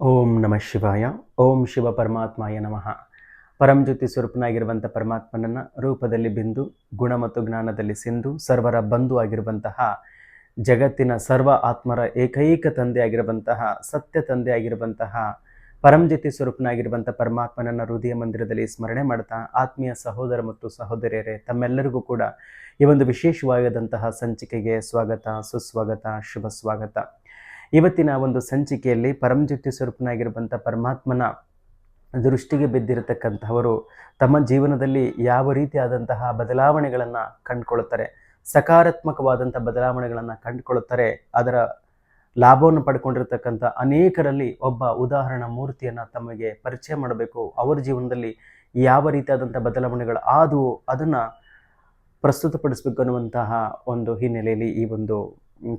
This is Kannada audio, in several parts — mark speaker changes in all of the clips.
Speaker 1: ಓಂ ನಮಃ ಶಿವಾಯ, ಓಂ ಶಿವ ಪರಮಾತ್ಮಾಯ ನಮಃ. ಪರಂಜ್ಯೋತಿ ಸ್ವರೂಪನಾಗಿರುವಂಥ ಪರಮಾತ್ಮನನ್ನು ರೂಪದಲ್ಲಿ ಬಿಂದು, ಗುಣ ಮತ್ತು ಜ್ಞಾನದಲ್ಲಿ ಸಿಂಧು, ಸರ್ವರ ಬಂಧು ಆಗಿರುವಂತಹ, ಜಗತ್ತಿನ ಸರ್ವ ಆತ್ಮರ ಏಕೈಕ ತಂದೆ ಆಗಿರುವಂತಹ, ಸತ್ಯ ತಂದೆ ಆಗಿರುವಂತಹ ಪರಂಜ್ಯೋತಿ ಸ್ವರೂಪನಾಗಿರುವಂಥ ಪರಮಾತ್ಮನನ್ನ ಹೃದಯ ಮಂದಿರದಲ್ಲಿ ಸ್ಮರಣೆ ಮಾಡ್ತಾ, ಆತ್ಮೀಯ ಸಹೋದರ ಮತ್ತು ಸಹೋದರಿಯರೇ, ತಮ್ಮೆಲ್ಲರಿಗೂ ಕೂಡ ಈ ಒಂದು ವಿಶೇಷವಾದಂತಹ ಸಂಚಿಕೆಗೆ ಸ್ವಾಗತ, ಸುಸ್ವಾಗತ ಶುಭ ಸ್ವಾಗತ ಇವತ್ತಿನ ಒಂದು ಸಂಚಿಕೆಯಲ್ಲಿ ಪರಂಜ್ಯೋತಿ ಸ್ವರೂಪನಾಗಿರುವಂಥ ಪರಮಾತ್ಮನ ದೃಷ್ಟಿಗೆ ಬಿದ್ದಿರತಕ್ಕಂಥವರು ತಮ್ಮ ಜೀವನದಲ್ಲಿ ಯಾವ ರೀತಿಯಾದಂತಹ ಬದಲಾವಣೆಗಳನ್ನು ಕಂಡುಕೊಳ್ಳುತ್ತಾರೆ, ಸಕಾರಾತ್ಮಕವಾದಂಥ ಬದಲಾವಣೆಗಳನ್ನು ಕಂಡುಕೊಳ್ಳುತ್ತಾರೆ, ಅದರ ಲಾಭವನ್ನು ಪಡ್ಕೊಂಡಿರತಕ್ಕಂಥ ಅನೇಕರಲ್ಲಿ ಒಬ್ಬ ಉದಾಹರಣಾ ಮೂರ್ತಿಯನ್ನು ತಮಗೆ ಪರಿಚಯ ಮಾಡಬೇಕು. ಅವರ ಜೀವನದಲ್ಲಿ ಯಾವ ರೀತಿಯಾದಂಥ ಬದಲಾವಣೆಗಳು ಆದವು, ಅದನ್ನು ಪ್ರಸ್ತುತಪಡಿಸಬೇಕು ಅನ್ನುವಂತಹ ಒಂದು ಹಿನ್ನೆಲೆಯಲ್ಲಿ ಈ ಒಂದು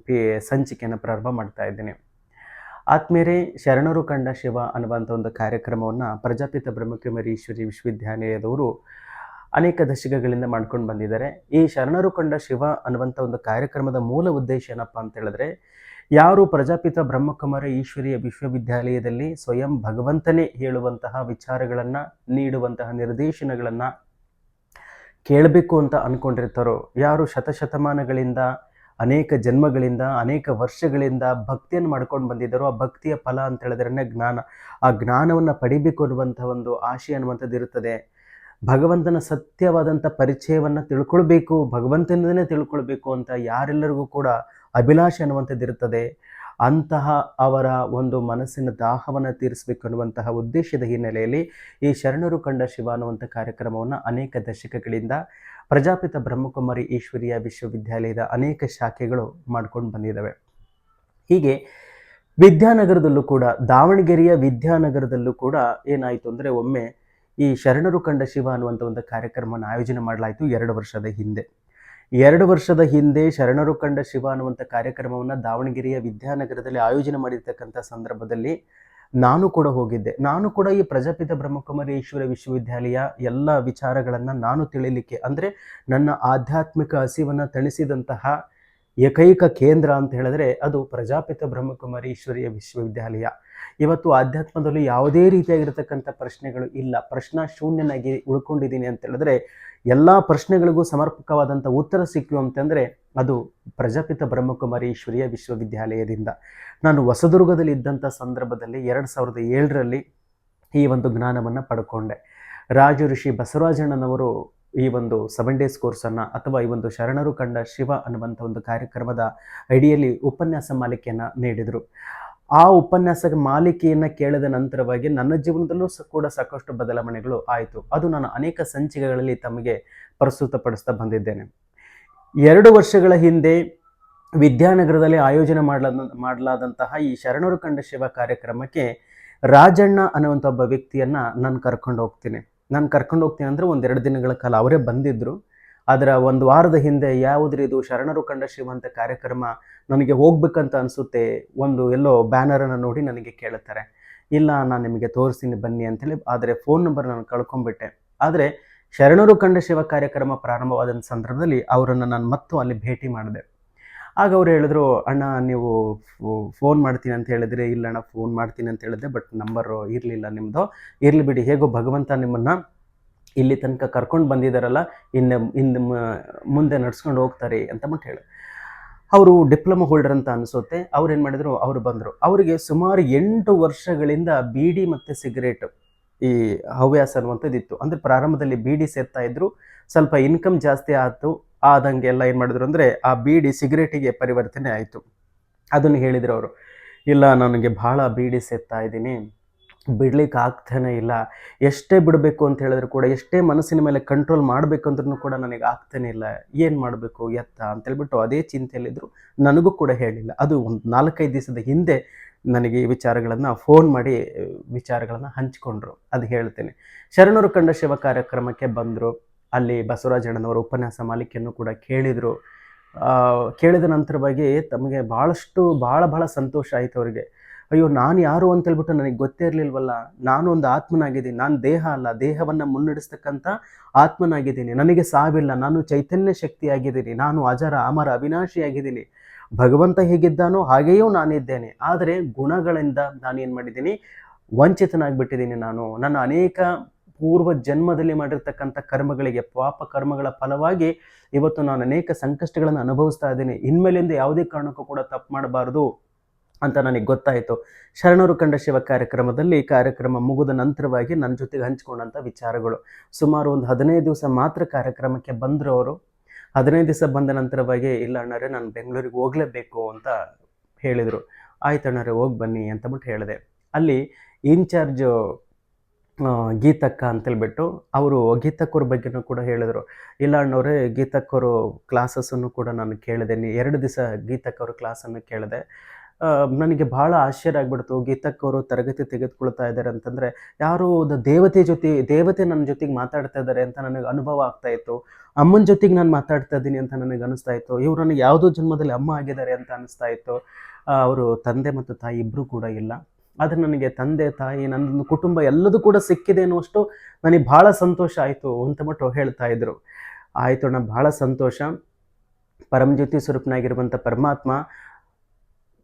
Speaker 1: ಪಿ, ಸಂಚಿಕೆಯನ್ನು ಪ್ರಾರಂಭ ಮಾಡ್ತಾ ಇದ್ದೀನಿ. ಆತ್ಮೀಯರೇ, ಶರಣರು ಕಂಡ ಶಿವ ಅನ್ನುವಂಥ ಒಂದು ಕಾರ್ಯಕ್ರಮವನ್ನು ಪ್ರಜಾಪಿತ ಬ್ರಹ್ಮಕುಮಾರಿ ಈಶ್ವರಿ ವಿಶ್ವವಿದ್ಯಾಲಯದವರು ಅನೇಕ ದಶಕಗಳಿಂದ ಮಾಡ್ಕೊಂಡು ಬಂದಿದ್ದಾರೆ. ಈ ಶರಣರು ಕಂಡ ಶಿವ ಅನ್ನುವಂಥ ಒಂದು ಕಾರ್ಯಕ್ರಮದ ಮೂಲ ಉದ್ದೇಶ ಏನಪ್ಪ ಅಂತ ಹೇಳಿದ್ರೆ, ಯಾರು ಪ್ರಜಾಪಿತ ಬ್ರಹ್ಮಕುಮಾರ ಈಶ್ವರಿಯ ವಿಶ್ವವಿದ್ಯಾಲಯದಲ್ಲಿ ಸ್ವಯಂ ಭಗವಂತನೇ ಹೇಳುವಂತಹ ವಿಚಾರಗಳನ್ನು, ನೀಡುವಂತಹ ನಿರ್ದೇಶನಗಳನ್ನು ಕೇಳಬೇಕು ಅಂತ ಅಂದ್ಕೊಂಡಿರ್ತಾರೋ ಯಾರು ಶತಶತಮಾನಗಳಿಂದ ಅನೇಕ ಜನ್ಮಗಳಿಂದ, ಅನೇಕ ವರ್ಷಗಳಿಂದ ಭಕ್ತಿಯನ್ನು ಮಾಡ್ಕೊಂಡು ಬಂದಿದ್ದರು. ಆ ಭಕ್ತಿಯ ಫಲ ಅಂತ ಹೇಳಿದ್ರೆ ಜ್ಞಾನ. ಆ ಜ್ಞಾನವನ್ನು ಪಡಿಬೇಕು ಅನ್ನುವಂಥ ಒಂದು ಆಶೆ ಅನ್ನುವಂಥದ್ದು ಇರುತ್ತದೆ ಭಗವಂತನ ಸತ್ಯವಾದಂಥ ಪರಿಚಯವನ್ನು ತಿಳ್ಕೊಳ್ಬೇಕು ಭಗವಂತನದೇ ತಿಳ್ಕೊಳ್ಬೇಕು ಅಂತ ಯಾರೆಲ್ಲರಿಗೂ ಕೂಡ ಅಭಿಲಾಷೆ ಅನ್ನುವಂಥದ್ದು ಇರುತ್ತದೆ ಅಂತಹ ಅವರ ಒಂದು ಮನಸ್ಸಿನ ದಾಹವನ್ನು ತೀರಿಸಬೇಕು ಅನ್ನುವಂತಹ ಉದ್ದೇಶದ ಹಿನ್ನೆಲೆಯಲ್ಲಿ ಈ ಶರಣರು ಕಂಡ ಶಿವ ಅನ್ನುವಂಥ ಕಾರ್ಯಕ್ರಮವನ್ನು ಅನೇಕ ದಶಕಗಳಿಂದ ಪ್ರಜಾಪಿತ ಬ್ರಹ್ಮಕುಮಾರಿ ಈಶ್ವರಿಯ ವಿಶ್ವವಿದ್ಯಾಲಯದ ಅನೇಕ ಶಾಖೆಗಳು ಮಾಡ್ಕೊಂಡು ಬಂದಿದ್ದಾವೆ ಹೀಗೆ ವಿದ್ಯಾನಗರದಲ್ಲೂ ಕೂಡ, ದಾವಣಗೆರೆಯ ವಿದ್ಯಾನಗರದಲ್ಲೂ ಕೂಡ ಏನಾಯಿತು ಅಂದರೆ ಒಮ್ಮೆ ಈ ಶರಣರು ಕಂಡ ಶಿವ ಅನ್ನುವಂಥ ಒಂದು ಕಾರ್ಯಕ್ರಮವನ್ನು ಆಯೋಜನೆ ಮಾಡಲಾಯಿತು ಎರಡು ವರ್ಷದ ಹಿಂದೆ. ಎರಡು ವರ್ಷದ ಹಿಂದೆ ಶರಣರು ಕಂಡ ಶಿವ ಅನ್ನುವಂಥ ಕಾರ್ಯಕ್ರಮವನ್ನು ದಾವಣಗೆರೆಯ ವಿದ್ಯಾನಗರದಲ್ಲಿ ಆಯೋಜನೆ ಮಾಡಿರ್ತಕ್ಕಂಥ ಸಂದರ್ಭದಲ್ಲಿ ನಾನು ಕೂಡ ಹೋಗಿದ್ದೆ. ನಾನು ಕೂಡ ಈ ಪ್ರಜಾಪಿತ ಬ್ರಹ್ಮಕುಮಾರಿ ಈಶ್ವರ ವಿಶ್ವವಿದ್ಯಾಲಯ ಎಲ್ಲ ವಿಚಾರಗಳನ್ನು ನಾನು ತಿಳಿಲಿಕ್ಕೆ, ಅಂದರೆ ನನ್ನ ಆಧ್ಯಾತ್ಮಿಕ ಹಸಿವನ್ನು ತಣಿಸಿದಂತಹ ಏಕೈಕ ಕೇಂದ್ರ ಅಂತ ಹೇಳಿದ್ರೆ ಅದು ಪ್ರಜಾಪಿತ ಬ್ರಹ್ಮಕುಮಾರಿ ಈಶ್ವರಿಯ ವಿಶ್ವವಿದ್ಯಾಲಯ. ಇವತ್ತು ಆಧ್ಯಾತ್ಮದಲ್ಲಿ ಯಾವುದೇ ರೀತಿಯಾಗಿರ್ತಕ್ಕಂಥ ಪ್ರಶ್ನೆಗಳು ಇಲ್ಲ. ಪ್ರಶ್ನಾ ಶೂನ್ಯನಾಗಿ ಉಳ್ಕೊಂಡಿದ್ದೀನಿ ಅಂತ ಹೇಳಿದ್ರೆ ಎಲ್ಲ ಪ್ರಶ್ನೆಗಳಿಗೂ ಸಮರ್ಪಕವಾದಂಥ ಉತ್ತರ ಸಿಕ್ಕು ಅಂತಂದರೆ ಅದು ಪ್ರಜಾಪಿತ ಬ್ರಹ್ಮಕುಮಾರಿ ಈಶ್ವರಿಯ ವಿಶ್ವವಿದ್ಯಾಲಯದಿಂದ. ನಾನು ಹೊಸದುರ್ಗದಲ್ಲಿ ಇದ್ದಂಥ ಸಂದರ್ಭದಲ್ಲಿ ಎರಡು ಸಾವಿರದ ಏಳರಲ್ಲಿ ಈ ಒಂದು ಜ್ಞಾನವನ್ನು ಪಡ್ಕೊಂಡೆ. ರಾಜ ಋಷಿ ಬಸವರಾಜಣ್ಣನವರು ಈ ಒಂದು ಸೆವೆನ್ ಡೇಸ್ ಕೋರ್ಸನ್ನು ಅಥವಾ ಈ ಒಂದು ಶರಣರು ಕಂಡ ಶಿವ ಅನ್ನುವಂಥ ಒಂದು ಕಾರ್ಯಕ್ರಮದ ಅಡಿಯಲ್ಲಿ ಉಪನ್ಯಾಸ ಮಾಲಿಕೆಯನ್ನು ನೀಡಿದರು. ಆ ಉಪನ್ಯಾಸ ಮಾಲಿಕೆಯನ್ನು ಕೇಳಿದ ನಂತರವಾಗಿ ನನ್ನ ಜೀವನದಲ್ಲೂ ಕೂಡ ಸಾಕಷ್ಟು ಬದಲಾವಣೆಗಳು ಆಯಿತು. ಅದು ನಾನು ಅನೇಕ ಸಂಚಿಕೆಗಳಲ್ಲಿ ತಮಗೆ ಪ್ರಸ್ತುತಪಡಿಸ್ತಾ ಬಂದಿದ್ದೇನೆ. ಎರಡು ವರ್ಷಗಳ ಹಿಂದೆ ವಿದ್ಯಾನಗರದಲ್ಲಿ ಆಯೋಜನೆ ಮಾಡಲಾದ, ಮಾಡಲಾದಂತಹ ಈ ಶರಣರು ಕಂಡ ಶಿವ ಕಾರ್ಯಕ್ರಮಕ್ಕೆ ರಾಜಣ್ಣ ಅನ್ನುವಂಥ ಒಬ್ಬ ವ್ಯಕ್ತಿಯನ್ನು ನಾನು ಕರ್ಕೊಂಡು ಹೋಗ್ತೀನಿ. ನಾನು ಕರ್ಕೊಂಡು ಹೋಗ್ತೀನಿ ಅಂದರೆ ಒಂದೆರಡು ದಿನಗಳ ಕಾಲ ಅವರೇ ಬಂದಿದ್ದರು ಅದರ ಒಂದು ವಾರದ ಹಿಂದೆ ಯಾವುದ್ರ ಇದು ಶರಣರು ಕಂಡ ಶ್ರೀಮಂತ ಕಾರ್ಯಕ್ರಮ ನನಗೆ ಹೋಗ್ಬೇಕಂತ ಅನಿಸುತ್ತೆ, ಒಂದು ಎಲ್ಲೋ ಬ್ಯಾನರನ್ನು ನೋಡಿ ನನಗೆ ಕೇಳುತ್ತಾರೆ ಇಲ್ಲ, ನಾನು ನಿಮಗೆ ತೋರಿಸ್ತೀನಿ ಬನ್ನಿ ಅಂತೇಳಿ, ಆದರೆ ಫೋನ್ ನಂಬರ್ ನಾನು ಕಳ್ಕೊಂಡ್ಬಿಟ್ಟೆ. ಆದರೆ ಶರಣರು ಕಂಡ ಶಿವ ಕಾರ್ಯಕ್ರಮ ಪ್ರಾರಂಭವಾದ ಸಂದರ್ಭದಲ್ಲಿ ಅವರನ್ನು ನಾನು ಮತ್ತು ಅಲ್ಲಿ ಭೇಟಿ ಮಾಡಿದೆ. ಆಗ ಅವ್ರು ಹೇಳಿದ್ರು, ಅಣ್ಣ, ನೀವು ಫೋನ್ ಮಾಡ್ತೀನಿ ಅಂತ ಹೇಳಿದ್ರೆ ಇಲ್ಲ ಅಣ್ಣ ಫೋನ್ ಮಾಡ್ತೀನಿ ಅಂತ ಹೇಳಿದೆ ಬಟ್ ನಂಬರು ಇರಲಿಲ್ಲ ನಿಮ್ಮದು ಇರಲಿ ಬಿಡಿ, ಹೇಗೋ ಭಗವಂತ ನಿಮ್ಮನ್ನು ಇಲ್ಲಿ ತನಕ ಕರ್ಕೊಂಡು ಬಂದಿದ್ದಾರಲ್ಲ ಇನ್ನು ಇನ್ನು ಮುಂದೆ ನಡ್ಸ್ಕೊಂಡು ಹೋಗ್ತಾರೆ ಅಂತ ಮಟ್ಟು ಹೇಳಿ. ಅವರು ಡಿಪ್ಲೊಮಾ ಹೋಲ್ಡರ್ ಅಂತ ಅನಿಸುತ್ತೆ. ಅವ್ರು ಏನು ಮಾಡಿದ್ರು, ಅವರು ಬಂದರು. ಅವರಿಗೆ ಸುಮಾರು ಎಂಟು ವರ್ಷಗಳಿಂದ ಬೀಡಿ ಮತ್ತು ಸಿಗರೇಟ್ ಈ ಹವ್ಯಾಸ ಅನ್ನುವಂಥದ್ದು ಇತ್ತು. ಅಂದರೆ ಪ್ರಾರಂಭದಲ್ಲಿ ಬೀಡಿ ಸೇರ್ತಾ ಇದ್ರು, ಸ್ವಲ್ಪ ಇನ್ಕಮ್ ಜಾಸ್ತಿ ಆಯಿತು ಆದಂಗೆ ಎಲ್ಲ ಏನು ಮಾಡಿದ್ರು ಅಂದರೆ ಆ ಬೀಡಿ ಸಿಗರೇಟಿಗೆ ಪರಿವರ್ತನೆ ಆಯಿತು. ಅದನ್ನು ಹೇಳಿದರು ಅವರು. ಇಲ್ಲ, ನನಗೆ ಭಾಳ ಬೀಡಿ ಸೇರ್ತಾ ಇದ್ದೀನಿ. ಬಿಡ್ಲಿಕ್ಕೆ ಆಗ್ತಾನೇ ಇಲ್ಲ. ಎಷ್ಟೇ ಬಿಡಬೇಕು ಅಂತ ಹೇಳಿದ್ರು ಕೂಡ, ಎಷ್ಟೇ ಮನಸ್ಸಿನ ಮೇಲೆ ಕಂಟ್ರೋಲ್ ಮಾಡಬೇಕು ಅಂದ್ರೂ ಕೂಡ ನನಗೆ ಆಗ್ತಾನೆ ಇಲ್ಲ. ಏನು ಮಾಡಬೇಕು, ಎತ್ತ ಅಂತೇಳ್ಬಿಟ್ಟು ಅದೇ ಚಿಂತೆಯಲ್ಲಿದ್ದರು ನನಗೂ ಕೂಡ ಹೇಳಿಲ್ಲ. ಅದು ಒಂದು ನಾಲ್ಕೈದು ದಿವಸದ ಹಿಂದೆ ನನಗೆ ಈ ವಿಚಾರಗಳನ್ನು ಫೋನ್ ಮಾಡಿ, ವಿಚಾರಗಳನ್ನು ಹಂಚಿಕೊಂಡ್ರು. ಅದು ಹೇಳ್ತೇನೆ. ಶರಣರು ಕಂಡ ಶಿವ ಕಾರ್ಯಕ್ರಮಕ್ಕೆ ಬಂದರು. ಅಲ್ಲಿ ಬಸವರಾಜಣ್ಣನವರ ಉಪನ್ಯಾಸ ಮಾಲಿಕೆಯನ್ನು ಕೂಡ ಕೇಳಿದರು. ಕೇಳಿದ ನಂತರವಾಗಿ ತಮಗೆ ಭಾಳಷ್ಟು ಭಾಳ ಭಾಳ ಸಂತೋಷ ಆಯಿತು ಅವರಿಗೆ. ಅಯ್ಯೋ, ನಾನು ಯಾರು ಅಂತ ಹೇಳ್ಬಿಟ್ಟು ನನಗೆ ಗೊತ್ತೇ ಇರಲಿಲ್ವಲ್ಲ. ನಾನು ಒಂದು ಆತ್ಮನಾಗಿದ್ದೀನಿ. ನಾನು ದೇಹ ಅಲ್ಲ. ದೇಹವನ್ನು ಮುನ್ನಡೆಸ್ತಕ್ಕಂಥ ಆತ್ಮನಾಗಿದ್ದೀನಿ. ನನಗೆ ಸಾವಿಲ್ಲ. ನಾನು ಚೈತನ್ಯ ಶಕ್ತಿಯಾಗಿದ್ದೀನಿ. ನಾನು ಅಜರ, ಅಮರ, ಅವಿನಾಶಿಯಾಗಿದ್ದೀನಿ. ಭಗವಂತ ಹೇಗಿದ್ದಾನೋ ಹಾಗೆಯೂ ನಾನಿದ್ದೇನೆ. ಆದರೆ ಗುಣಗಳಿಂದ ನಾನೇನು ಮಾಡಿದ್ದೀನಿ? ವಂಚಿತನಾಗಿಬಿಟ್ಟಿದ್ದೀನಿ ನಾನು. ನನ್ನ ಅನೇಕ ಪೂರ್ವ ಜನ್ಮದಲ್ಲಿ ಮಾಡಿರ್ತಕ್ಕಂಥ ಕರ್ಮಗಳಿಗೆ, ಪಾಪ ಕರ್ಮಗಳ ಫಲವಾಗಿ ಇವತ್ತು ನಾನು ಅನೇಕ ಸಂಕಷ್ಟಗಳನ್ನು ಅನುಭವಿಸ್ತಾ ಇದ್ದೀನಿ. ಇನ್ಮೇಲಿಂದ ಯಾವುದೇ ಕಾರಣಕ್ಕೂ ಕೂಡ ತಪ್ಪು ಮಾಡಬಾರ್ದು ಅಂತ ನನಗೆ ಗೊತ್ತಾಯಿತು. ಶರಣರು ಕಂಡ ಶಿವ ಕಾರ್ಯಕ್ರಮದಲ್ಲಿ ಕಾರ್ಯಕ್ರಮ ಮುಗಿದ ನಂತರವಾಗಿ ನನ್ನ ಜೊತೆಗೆ ಹಂಚ್ಕೊಂಡಂಥ ವಿಚಾರಗಳು. ಸುಮಾರು ಒಂದು ಹದಿನೈದು ದಿವಸ ಮಾತ್ರ ಕಾರ್ಯಕ್ರಮಕ್ಕೆ ಬಂದರು ಅವರು. ಹದಿನೈದು ದಿವಸ ಬಂದ ನಂತರವಾಗಿ, ಇಲ್ಲ ಅಣ್ಣರೇ, ನಾನು ಬೆಂಗಳೂರಿಗೆ ಹೋಗಲೇಬೇಕು ಅಂತ ಹೇಳಿದರು. ಆಯ್ತು ಅಣ್ಣರೇ ಹೋಗಿ ಬನ್ನಿ ಅಂತಬಿಟ್ಟು ಹೇಳಿದೆ. ಅಲ್ಲಿ ಇನ್ಚಾರ್ಜು ಗೀತಕ್ಕ ಅಂತೇಳ್ಬಿಟ್ಟು ಅವರು ಗೀತಕ್ಕವ್ರ ಬಗ್ಗೆನೂ ಕೂಡ ಹೇಳಿದರು. ಇಲ್ಲ ಅಣ್ಣವ್ರೆ ಗೀತಕ್ಕವರು ಕ್ಲಾಸಸ್ಸನ್ನು ಕೂಡ ನಾನು ಕೇಳಿದೆ. ನೀ ಎರಡು ದಿವಸ ಗೀತಕ್ಕವ್ರ ಕ್ಲಾಸನ್ನು ಕೇಳಿದೆ. ನನಗೆ ಭಾಳ ಆಶ್ಚರ್ಯ ಆಗ್ಬಿಡ್ತು. ಗೀತಕ್ಕವರು ತರಗತಿ ತೆಗೆದುಕೊಳ್ತಾ ಇದ್ದಾರೆ ಅಂತಂದರೆ, ಯಾರು ದೇವತೆ ಜೊತೆ, ದೇವತೆ ನನ್ನ ಜೊತೆಗೆ ಮಾತಾಡ್ತಾ ಇದ್ದಾರೆ ಅಂತ ನನಗೆ ಅನುಭವ ಆಗ್ತಾ ಇತ್ತು. ಅಮ್ಮನ ಜೊತೆಗೆ ನಾನು ಮಾತಾಡ್ತಾ ಇದ್ದೀನಿ ಅಂತ ನನಗೆ ಅನಿಸ್ತಾ ಇತ್ತು. ಇವರು ನನಗೆ ಯಾವುದೋ ಜನ್ಮದಲ್ಲಿ ಅಮ್ಮ ಆಗಿದ್ದಾರೆ ಅಂತ ಅನಿಸ್ತಾ ಇತ್ತು. ಅವರು ತಂದೆ ಮತ್ತು ತಾಯಿ ಇಬ್ಬರೂ ಕೂಡ ಇಲ್ಲ. ಆದರೆ ನನಗೆ ತಂದೆ, ತಾಯಿ, ನನ್ನ ಕುಟುಂಬ ಎಲ್ಲದೂ ಕೂಡ ಸಿಕ್ಕಿದೆ ಅನ್ನುವಷ್ಟು ನನಗೆ ಭಾಳ ಸಂತೋಷ ಆಯಿತು ಅಂತ ಮಟ್ಟು ಹೇಳ್ತಾ ಇದ್ರು. ಆಯಿತು ಅಣ್ಣ, ಭಾಳ ಸಂತೋಷ. ಪರಮಜ್ಯೋತಿ ಸ್ವರೂಪನಾಗಿರುವಂಥ ಪರಮಾತ್ಮ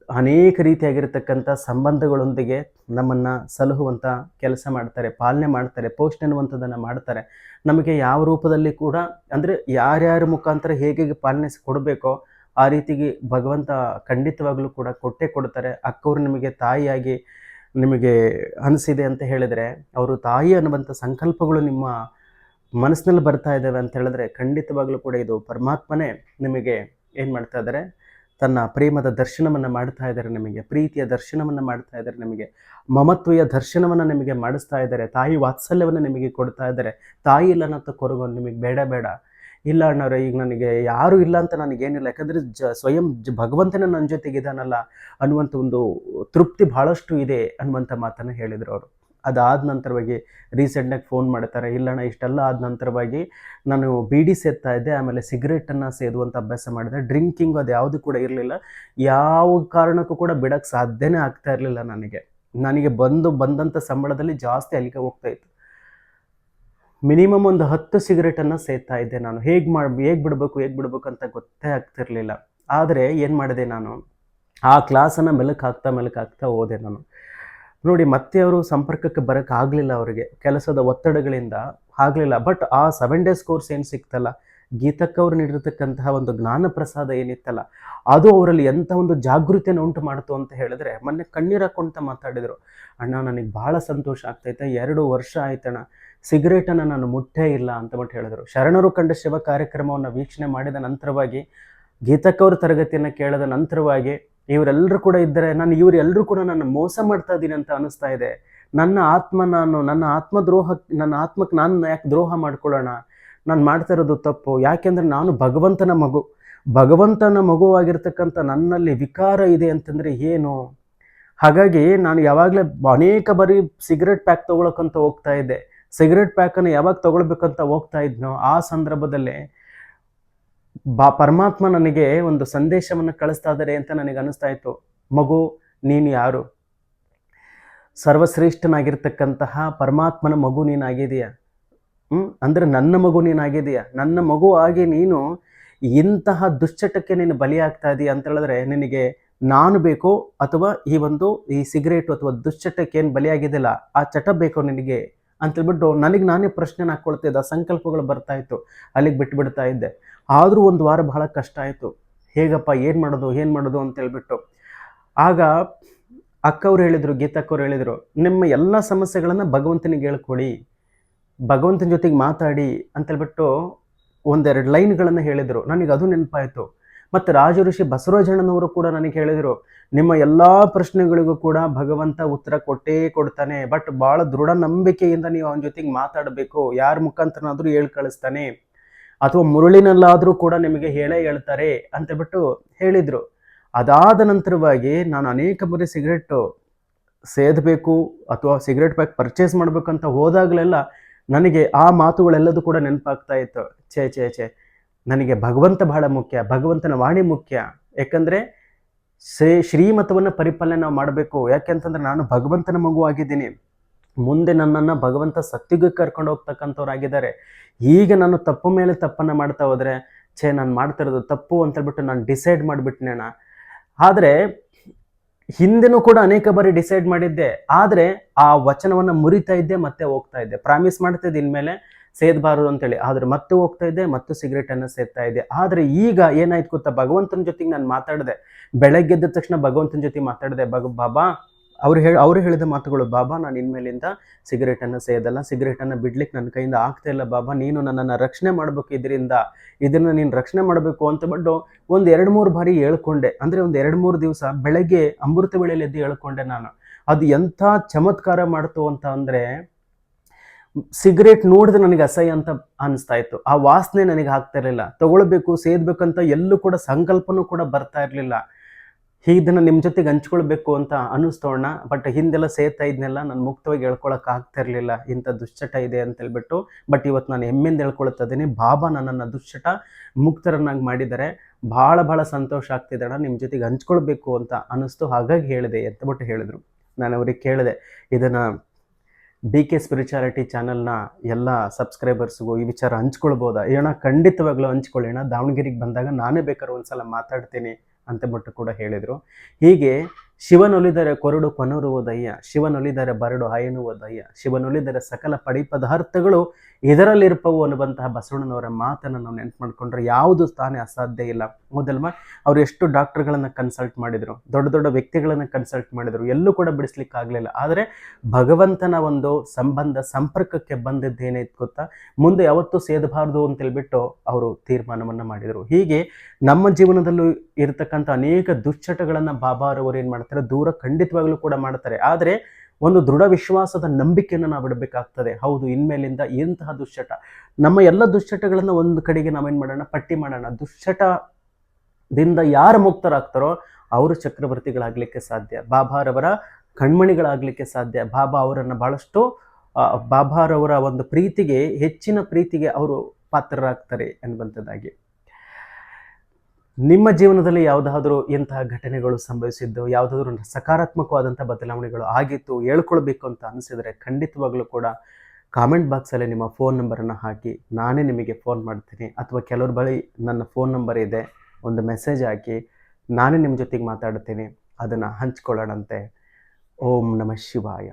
Speaker 1: ಅನೇಕ ರೀತಿಯಾಗಿರ್ತಕ್ಕಂಥ ಸಂಬಂಧಗಳೊಂದಿಗೆ ನಮ್ಮನ್ನು ಸಲಹುವಂಥ ಕೆಲಸ ಮಾಡ್ತಾರೆ, ಪಾಲನೆ ಮಾಡ್ತಾರೆ, ಪೋಷಣೆ ಅನ್ನುವಂಥದ್ದನ್ನು ಮಾಡ್ತಾರೆ. ನಮಗೆ ಯಾವ ರೂಪದಲ್ಲಿ ಕೂಡ ಅಂದರೆ ಯಾರ್ಯಾರ ಮುಖಾಂತರ ಹೇಗೆ ಪಾಲನೆ ಕೊಡಬೇಕೋ ಆ ರೀತಿಗೆ ಭಗವಂತ ಖಂಡಿತವಾಗಲೂ ಕೂಡ ಕೊಟ್ಟೇ ಕೊಡ್ತಾರೆ. ಅಕ್ಕವ್ರು ನಿಮಗೆ ತಾಯಿಯಾಗಿ ನಿಮಗೆ ಅನಿಸಿದೆ ಅಂತ ಹೇಳಿದರೆ, ಅವರು ತಾಯಿ ಅನ್ನುವಂಥ ಸಂಕಲ್ಪಗಳು ನಿಮ್ಮ ಮನಸ್ಸಿನಲ್ಲಿ ಬರ್ತಾ ಇದ್ದಾವೆ ಅಂತ ಹೇಳಿದ್ರೆ ಖಂಡಿತವಾಗ್ಲೂ ಕೂಡ ಇದು ಪರಮಾತ್ಮನೇ ನಿಮಗೆ ಏನು ಮಾಡ್ತಾ ಇದ್ದಾರೆ, ತನ್ನ ಪ್ರೇಮದ ದರ್ಶನವನ್ನು ಮಾಡ್ತಾ ಇದ್ದಾರೆ ನಿಮಗೆ, ಪ್ರೀತಿಯ ದರ್ಶನವನ್ನು ಮಾಡ್ತಾ ಇದ್ದಾರೆ ನಿಮಗೆ, ಮಮತ್ವೆಯ ದರ್ಶನವನ್ನು ನಿಮಗೆ ಮಾಡಿಸ್ತಾ ಇದ್ದಾರೆ, ತಾಯಿ ವಾತ್ಸಲ್ಯವನ್ನು ನಿಮಗೆ ಕೊಡ್ತಾ ಇದ್ದಾರೆ, ತಾಯಿ ಇಲ್ಲ ಅನ್ನೋ ಕೊರಗು ನಿಮಗೆ ಬೇಡ ಬೇಡ. ಇಲ್ಲ ಅಣ್ಣವ್ರೆ, ಈಗ ನನಗೆ ಯಾರು ಇಲ್ಲ ಅಂತ ನನಗೇನಿಲ್ಲ. ಯಾಕಂದರೆ ಜ, ಸ್ವಯಂ ಜ, ಭಗವಂತನ ನನ್ನ ಜೊತೆಗಿದ್ದಾನಲ್ಲ ಅನ್ನುವಂಥ ಒಂದು ತೃಪ್ತಿ ಭಾಳಷ್ಟು ಇದೆ ಅನ್ನುವಂಥ ಮಾತನ್ನು ಹೇಳಿದರು ಅವರು. ಅದಾದ ನಂತರವಾಗಿ ರೀಸೆಂಟಾಗಿ ಫೋನ್ ಮಾಡ್ತಾರೆ ಇಲ್ಲಣ್ಣ ಇಷ್ಟೆಲ್ಲ ಆದ ನಂತರವಾಗಿ ನಾನು ಬೀಡಿ ಸೇದ್ತಾ ಇದ್ದೆ, ಆಮೇಲೆ ಸಿಗರೇಟನ್ನು ಸೇದುವಂಥ ಅಭ್ಯಾಸ ಮಾಡಿದೆ ಡ್ರಿಂಕಿಂಗ್ ಅದು ಯಾವುದು ಕೂಡ ಇರಲಿಲ್ಲ. ಯಾವ ಕಾರಣಕ್ಕೂ ಕೂಡ ಬಿಡೋಕ್ಕೆ ಸಾಧ್ಯನೇ ಆಗ್ತಾ ಇರಲಿಲ್ಲ ನನಗೆ. ನನಗೆ ಬಂದು ಬಂದಂಥ ಸಂಬಳದಲ್ಲಿ ಜಾಸ್ತಿ ಅಲ್ಲಿಗೆ ಹೋಗ್ತಾ ಇತ್ತು. ಮಿನಿಮಮ್ ಒಂದು ಹತ್ತು ಸಿಗರೇಟನ್ನು ಸೇತಾ ಇದ್ದೆ ನಾನು. ಹೇಗೆ ಮಾಡಿ ಹೇಗೆ ಬಿಡಬೇಕು ಹೇಗೆ ಬಿಡಬೇಕು ಅಂತ ಗೊತ್ತೇ ಆಗ್ತಿರಲಿಲ್ಲ. ಆದರೆ ಏನು ಮಾಡಿದೆ ನಾನು? ಆ ಕ್ಲಾಸನ್ನು ಮೆಲುಕು ಹಾಕ್ತಾ ಮೆಲುಕು ಹಾಕ್ತಾ ಹೋದೆ ನಾನು. ನೋಡಿ, ಮತ್ತೆ ಅವರು ಸಂಪರ್ಕಕ್ಕೆ ಬರೋಕ್ಕೆ ಅವರಿಗೆ. ಕೆಲಸದ ಒತ್ತಡಗಳಿಂದ ಆಗಲಿಲ್ಲ. ಬಟ್ ಆ ಸೆವೆನ್ ಡೇಸ್ ಕೋರ್ಸ್ ಏನು ಸಿಕ್ತಲ್ಲ? ಗೀತಕ್ಕವ್ರು ನೀಡಿರ್ತಕ್ಕಂತಹ ಒಂದು ಜ್ಞಾನ ಪ್ರಸಾದ ಏನಿತ್ತಲ್ಲ, ಅದು ಅವರಲ್ಲಿ ಎಂಥ ಒಂದು ಜಾಗೃತಿಯನ್ನು ಉಂಟು ಮಾಡ್ತು ಅಂತ ಹೇಳಿದ್ರೆ ಮೊನ್ನೆ ಕಣ್ಣೀರು ಹಾಕೊಂತ ಮಾತಾಡಿದರು. ಅಣ್ಣ, ನನಗೆ ಭಾಳ ಸಂತೋಷ ಆಗ್ತೈತೆ. ಎರಡು ವರ್ಷ ಆಯ್ತಣ್ಣ. ಸಿಗರೇಟನ್ನು ನಾನು ಮುಟ್ಟೇ ಇಲ್ಲ ಅಂತಬಿಟ್ಟು ಹೇಳಿದರು. ಶರಣರು ಕಂಡ ಶಿವ ಕಾರ್ಯಕ್ರಮವನ್ನು ವೀಕ್ಷಣೆ ಮಾಡಿದ ನಂತರವಾಗಿ, ಗೀತಕ್ಕವ್ರ ತರಗತಿಯನ್ನು ಕೇಳಿದ ನಂತರವಾಗಿ, ಇವರೆಲ್ಲರೂ ಕೂಡ ಇದ್ದರೆ, ನಾನು ಇವರೆಲ್ಲರೂ ಕೂಡ ನಾನು ಮೋಸ ಮಾಡ್ತಾ ಇದ್ದೀನಿ ಅಂತ ಅನಿಸ್ತಾ ಇದೆ. ನನ್ನ ಆತ್ಮ ನಾನು, ನನ್ನ ಆತ್ಮದ್ರೋಹ, ನನ್ನ ಆತ್ಮಕ್ಕೆ ನಾನು ಯಾಕೆ ದ್ರೋಹ ಮಾಡ್ಕೊಳ್ಳೋಣ? ನಾನು ಮಾಡ್ತಾ ಇರೋದು ತಪ್ಪು. ಯಾಕೆಂದರೆ ನಾನು ಭಗವಂತನ ಮಗು. ಭಗವಂತನ ಮಗುವಾಗಿರ್ತಕ್ಕಂಥ ನನ್ನಲ್ಲಿ ವಿಕಾರ ಇದೆ ಅಂತಂದರೆ ಏನು? ಹಾಗಾಗಿ ನಾನು ಯಾವಾಗಲೇ ಅನೇಕ ಬಾರಿ ಸಿಗರೆಟ್ ಪ್ಯಾಕ್ ತೊಗೊಳಕ್ಕಂತ ಹೋಗ್ತಾ ಇದ್ದೆ. ಸಿಗರೆಟ್ ಪ್ಯಾಕನ್ನು ಯಾವಾಗ ತಗೊಳ್ಬೇಕಂತ ಹೋಗ್ತಾ ಇದ್ನೋ ಆ ಸಂದರ್ಭದಲ್ಲೇ ಬಾ, ಪರಮಾತ್ಮ ನನಗೆ ಒಂದು ಸಂದೇಶವನ್ನು ಕಳಿಸ್ತಾ ಇದ್ದಾರೆ ಅಂತ ನನಗೆ ಅನಿಸ್ತಾ ಇತ್ತು. ಮಗು, ನೀನು ಯಾರು? ಸರ್ವಶ್ರೇಷ್ಠನಾಗಿರ್ತಕ್ಕಂತಹ ಪರಮಾತ್ಮನ ಮಗು ನೀನಾಗಿದೆಯಾ ಹ್ಞೂ ಅಂದರೆ ನನ್ನ ಮಗು ನೀನಾಗಿದೆಯಾ ನನ್ನ ಮಗು ಆಗಿ ನೀನು ಇಂತಹ ದುಶ್ಚಟಕ್ಕೆ ನೀನು ಬಲಿಯಾಗ್ತಾ ಇದೀಯ ಅಂತ ಹೇಳಿದ್ರೆ ನಿನಗೆ ನಾನು ಬೇಕೋ ಅಥವಾ ಈ ಒಂದು ಈ ಸಿಗರೇಟು ಅಥವಾ ದುಶ್ಚಟಕ್ಕೆ ಏನು ಬಲಿಯಾಗಿದೆಯಲ್ಲ ಆ ಚಟ ಬೇಕೋ ನಿನಗೆ? ಅಂತೇಳ್ಬಿಟ್ಟು ನನಗೆ ನಾನೇ ಪ್ರಶ್ನೆನ ಹಾಕ್ಕೊಳ್ತಿದ್ದೆ ಸಂಕಲ್ಪಗಳು ಬರ್ತಾ ಇತ್ತು, ಅಲ್ಲಿಗೆ ಬಿಟ್ಟು ಬಿಡ್ತಾ ಇದ್ದೆ. ಆದರೂ ಒಂದು ವಾರ ಬಹಳ ಕಷ್ಟ ಆಯಿತು. ಹೇಗಪ್ಪ, ಏನು ಮಾಡೋದು ಏನು ಮಾಡೋದು ಅಂತೇಳ್ಬಿಟ್ಟು ಆಗ ಅಕ್ಕವ್ರು ಹೇಳಿದರು, ಗೀತಕ್ಕವ್ರು ಹೇಳಿದರು, ನಿಮ್ಮ ಎಲ್ಲ ಸಮಸ್ಯೆಗಳನ್ನು ಭಗವಂತನಿಗೆ ಹೇಳ್ಕೊಡಿ, ಭಗವಂತನ ಜೊತೆಗೆ ಮಾತಾಡಿ ಅಂತೇಳ್ಬಿಟ್ಟು ಒಂದೆರಡು ಲೈನ್ಗಳನ್ನು ಹೇಳಿದರು. ನನಗೆ ಅದು ನೆನಪಾಯಿತು. ಮತ್ತು ರಾಜ ಋಷಿ ಬಸವರಾಜಣ್ಣನವರು ಕೂಡ ನನಗೆ ಹೇಳಿದರು, ನಿಮ್ಮ ಎಲ್ಲ ಪ್ರಶ್ನೆಗಳಿಗೂ ಕೂಡ ಭಗವಂತ ಉತ್ತರ ಕೊಟ್ಟೇ ಕೊಡ್ತಾನೆ ಬಟ್ ಭಾಳ ದೃಢ ನಂಬಿಕೆಯಿಂದ ನೀವು ಅವನ ಜೊತೆಗೆ ಮಾತಾಡಬೇಕು, ಯಾರ ಮುಖಾಂತರನಾದರೂ ಹೇಳಿ ಕಳಿಸ್ತಾನೆ, ಅಥವಾ ಮುರುಳಿನಲ್ಲಾದರೂ ಕೂಡ ನಿಮಗೆ ಹೇಳೇ ಹೇಳ್ತಾರೆ ಅಂತೇಳ್ಬಿಟ್ಟು ಹೇಳಿದರು. ಅದಾದ ನಂತರವಾಗಿ ನಾನು ಅನೇಕ ಬಾರಿ ಸಿಗರೆಟ್ಟು ಸೇದಬೇಕು, ಅಥವಾ ಸಿಗರೆಟ್ ಪ್ಯಾಕ್ ಪರ್ಚೇಸ್ ಮಾಡಬೇಕಂತ ಹೋದಾಗಲೆಲ್ಲ ನನಗೆ ಆ ಮಾತುಗಳೆಲ್ಲದೂ ಕೂಡ ನೆನಪಾಗ್ತಾ ಇತ್ತು. ಛೇ ಛೇ ಛೇ. ನನಗೆ ಭಗವಂತ ಬಹಳ ಮುಖ್ಯ, ಭಗವಂತನ ವಾಣಿ ಮುಖ್ಯ. ಯಾಕಂದರೆ ಶ್ರೀ, ಶ್ರೀಮತವನ್ನು ಪರಿಪಾಲನೆ ನಾವು ಮಾಡಬೇಕು. ಯಾಕೆಂತಂದ್ರೆ ನಾನು ಭಗವಂತನ ಮಗು ಆಗಿದ್ದೀನಿ. ಮುಂದೆ ನನ್ನನ್ನು ಭಗವಂತ ಸತ್ಯುಗೆ ಕರ್ಕೊಂಡು ಹೋಗ್ತಕ್ಕಂಥವ್ರಾಗಿದ್ದಾರೆ. ಈಗ ನಾನು ತಪ್ಪು ಮೇಲೆ ತಪ್ಪನ್ನು ಮಾಡ್ತಾ ಹೋದರೆ, ಛೇ, ನಾನು ಮಾಡ್ತಾ ಇರೋದು ತಪ್ಪು ಅಂತ ಹೇಳ್ಬಿಟ್ಟು ನಾನು ಡಿಸೈಡ್ ಮಾಡಿಬಿಟ್ನೇಣ ಆದರೆ ಹಿಂದೆನೂ ಕೂಡ ಅನೇಕ ಬಾರಿ ಡಿಸೈಡ್ ಮಾಡಿದ್ದೆ. ಆದರೆ ಆ ವಚನವನ್ನು ಮುರಿತಾ ಇದ್ದೆ ಮತ್ತೆ ಹೋಗ್ತಾ ಇದ್ದೆ. ಪ್ರಾಮಿಸ್ ಮಾಡ್ತಾ ಇದ್ದೆ. ಇನ್ಮೇಲೆ ಸೇದಬಾರದು ಅಂತೇಳಿ. ಆದ್ರೆ ಮತ್ತೆ ಹೋಗ್ತಾ ಇದ್ದೆ ಮತ್ತು ಸಿಗರೇಟನ್ನು ಸೇದ್ತಾ ಇದ್ದೆ ಆದ್ರೆ ಈಗ ಏನಾಯ್ತು ಗೊತ್ತಾ? ಭಗವಂತನ ಜೊತೆಗೆ ನಾನು ಮಾತಾಡಿದೆ. ಬೆಳಗ್ಗೆ ಎದ್ದ ತಕ್ಷಣ ಭಗವಂತನ ಜೊತೆ ಮಾತಾಡಿದೆ ಭಗ ಬಾಬಾ, ಅವ್ರು ಹೇಳಿ ಅವರು ಹೇಳಿದ ಮಾತುಗಳು, ಬಾಬಾ, ನಾನು ಇನ್ಮೇಲಿಂದ ಸಿಗರೇಟನ್ನು ಸೇದಲ್ಲ, ಸಿಗರೇಟನ್ನು ಬಿಡ್ಲಿಕ್ಕೆ ನನ್ನ ಕೈಯಿಂದ ಆಗ್ತಾ ಇಲ್ಲ, ಬಾಬಾ, ನೀನು ನನ್ನನ್ನು ರಕ್ಷಣೆ ಮಾಡಬೇಕು ಇದರಿಂದ. ಇದನ್ನ ನೀನು ರಕ್ಷಣೆ ಮಾಡಬೇಕು ಅಂತ ಬಿಟ್ಟು ಒಂದು ಎರಡು ಮೂರು ಬಾರಿ ಹೇಳ್ಕೊಂಡೆ. ಅಂದ್ರೆ ಒಂದು ಎರಡು ಮೂರು ದಿವಸ ಬೆಳಗ್ಗೆ ಅಮೃತ ವೇಳೆಯಲ್ಲಿ ಎದ್ದು ಹೇಳ್ಕೊಂಡೆ ನಾನು. ಅದು ಎಂಥ ಚಮತ್ಕಾರ ಮಾಡ್ತು ಅಂತ ಅಂದ್ರೆ ಸಿಗರೇಟ್ ನೋಡಿದ್ರೆ ನನಗೆ ಅಸಹ್ಯ ಅಂತ ಅನಿಸ್ತಾ ಇತ್ತು. ಆ ವಾಸನೆ ನನಗೆ ಆಗ್ತಾ ಇರಲಿಲ್ಲ. ತಗೊಳ್ಬೇಕು ಸೇದ್ಬೇಕಂತ ಎಲ್ಲೂ ಕೂಡ ಸಂಕಲ್ಪನೂ ಕೂಡ ಬರ್ತಾ ಇರಲಿಲ್ಲ. ಇದನ್ನು ನಿಮ್ಮ ಜೊತೆಗೆ ಹಂಚ್ಕೊಳ್ಬೇಕು ಅಂತ ಅನ್ನಿಸ್ತೋಣ ಬಟ್ ಹಿಂದೆಲ್ಲ ಸೇರ್ತಾ ಇದ್ನೆಲ್ಲ ನಾನು ಮುಕ್ತವಾಗಿ ಹೇಳ್ಕೊಳಕ್ ಆಗ್ತಾ ಇರಲಿಲ್ಲ. ಇಂಥ ದುಶ್ಚಟ ಇದೆ ಅಂತ ಹೇಳ್ಬಿಟ್ಟು. ಬಟ್ ಇವತ್ತು ನಾನು ಹೆಮ್ಮೆಯಿಂದ ಹೇಳ್ಕೊಳ್ತಾ ಇದ್ದೀನಿ. ಬಾಬಾ ನನ್ನನ್ನು ದುಶ್ಚಟ, ಮುಕ್ತರನ್ನಾಗಿ ಮಾಡಿದ್ದಾರೆ. ಭಾಳ ಭಾಳ ಸಂತೋಷ ಆಗ್ತಿದೆ ಅಣ್ಣ. ನಿಮ್ಮ ಜೊತೆಗೆ ಹಂಚ್ಕೊಳ್ಬೇಕು ಅಂತ ಅನ್ನಿಸ್ತು ಹಾಗಾಗಿ ಹೇಳಿದೆ ಅಂತ ಹೇಳಿದ್ರು. ನಾನು ಅವ್ರಿಗೆ ಕೇಳಿದೆ, ಇದನ್ನು ಡಿ ಕೆ ಸ್ಪಿರಿಚುಯಾಲಿಟಿ ಚಾನಲ್ನ ಎಲ್ಲ ಸಬ್ಸ್ಕ್ರೈಬರ್ಸ್ಗೂ ಈ ವಿಚಾರ ಹಂಚ್ಕೊಳ್ಬೋದಾ? ಏನ ಖಂಡಿತವಾಗ್ಲೂ ಹಂಚ್ಕೊಳ್ಳೋಣ ದಾವಣಗೆರೆಗೆ ಬಂದಾಗ ನಾನೇ ಬೇಕಾದ್ರೆ ಒಂದ್ಸಲ ಮಾತಾಡ್ತೀನಿ ಅಂತ ಮಟ್ಟು ಕೂಡ ಹೇಳಿದರು. ಹೀಗೆ ಶಿವನೊಲಿದರೆ ಕೊರಡು ಕೊನರುವುದಯ್ಯ ಶಿವನೊಲಿದರೆ ಬರಡು ಹಾಯನುವುದಯ್ಯ ಶಿವನೊಲಿದರೆ ಸಕಲ ಪಡಿ ಪದಾರ್ಥಗಳು ಇದರಲ್ಲಿರ್ಪವು ಅನ್ನುವಂತಹ ಬಸವಣ್ಣನವರ ಮಾತನ್ನು ನಾವು ನೆನ್ಪು ಮಾಡಿಕೊಂಡ್ರೆ ಯಾವುದು ತಾನೇ ಅಸಾಧ್ಯ ಇಲ್ಲ. ಹೌದಲ್ವಾ? ಅವ್ರು ಎಷ್ಟು ಡಾಕ್ಟರ್ಗಳನ್ನು ಕನ್ಸಲ್ಟ್ ಮಾಡಿದರು, ದೊಡ್ಡ ದೊಡ್ಡ ವ್ಯಕ್ತಿಗಳನ್ನು ಕನ್ಸಲ್ಟ್ ಮಾಡಿದರು, ಎಲ್ಲೂ ಕೂಡ ಬಿಡಿಸ್ಲಿಕ್ಕೆ ಆಗಲಿಲ್ಲ. ಆದರೆ ಭಗವಂತನ ಒಂದು ಸಂಬಂಧ, ಸಂಪರ್ಕಕ್ಕೆ ಬಂದಿದ್ದೇನಾಯ್ತು ಗೊತ್ತಾ? ಮುಂದೆ ಯಾವತ್ತೂ ಸೇದಬಾರ್ದು ಅಂತ ಹೇಳ್ಬಿಟ್ಟು ಅವರು ತೀರ್ಮಾನವನ್ನು ಮಾಡಿದರು. ಹೀಗೆ ನಮ್ಮ ಜೀವನದಲ್ಲೂ ಇರತಕ್ಕಂಥ ಅನೇಕ ದುಶ್ಚಟಗಳನ್ನು ಬಾಬಾರವರು ಏನು ಮಾಡ್ತಾರೆ ದೂರ ಖಂಡಿತವಾಗ್ಲೂ ಕೂಡ ಮಾಡ್ತಾರೆ. ಆದರೆ ಒಂದು ದೃಢ ವಿಶ್ವಾಸದ ನಂಬಿಕೆಯನ್ನು ನಾವು ಬಿಡಬೇಕಾಗ್ತದೆ ಹೌದು, ಇನ್ಮೇಲಿಂದ ಎಂತಹ ದುಶ್ಚಟ? ನಮ್ಮ ಎಲ್ಲ ದುಶ್ಚಟಗಳನ್ನು ಒಂದು ಕಡೆಗೆ ನಾವೇನು ಮಾಡೋಣ? ಪಟ್ಟಿ ಮಾಡೋಣ. ದುಶ್ಚಟದಿಂದ ಯಾರು ಮುಕ್ತರಾಗ್ತಾರೋ ಅವರು ಚಕ್ರವರ್ತಿಗಳಾಗಲಿಕ್ಕೆ ಸಾಧ್ಯ. ಬಾಬಾರವರ ಕಣ್ಮಣಿಗಳಾಗಲಿಕ್ಕೆ ಸಾಧ್ಯ. ಬಾಬಾ ಅವರನ್ನು ಬಹಳಷ್ಟು ಬಾಬಾರವರ ಒಂದು ಪ್ರೀತಿಗೆ, ಹೆಚ್ಚಿನ ಪ್ರೀತಿಗೆ ಅವರು ಪಾತ್ರರಾಗ್ತಾರೆ ಎನ್ನುವಂಥದ್ದಾಗಿ. ನಿಮ್ಮ ಜೀವನದಲ್ಲಿ ಯಾವುದಾದ್ರೂ ಇಂತಹ ಘಟನೆಗಳು ಸಂಭವಿಸಿದ್ದು, ಯಾವುದಾದ್ರೂ ಸಕಾರಾತ್ಮಕವಾದಂಥ ಬದಲಾವಣೆಗಳು ಆಗಿತ್ತು ಹೇಳ್ಕೊಳ್ಬೇಕು ಅಂತ ಅನಿಸಿದರೆ ಖಂಡಿತವಾಗಲೂ ಕೂಡ ಕಾಮೆಂಟ್ ಬಾಕ್ಸಲ್ಲಿ ನಿಮ್ಮ ಫೋನ್ ನಂಬರನ್ನು ಹಾಕಿ. ನಾನೇ ನಿಮಗೆ ಫೋನ್ ಮಾಡ್ತೀನಿ. ಅಥವಾ ಕೆಲವ್ರ ಬಳಿ ನನ್ನ ಫೋನ್ ನಂಬರ್ ಇದೆ, ಒಂದು ಮೆಸೇಜ್ ಹಾಕಿ ನಾನೇ ನಿಮ್ಮ ಜೊತೆಗೆ ಮಾತಾಡ್ತೀನಿ. ಅದನ್ನು ಹಂಚ್ಕೊಳ್ಳೋಣಂತೆ. ಓಂ ನಮಃ ಶಿವಾಯ.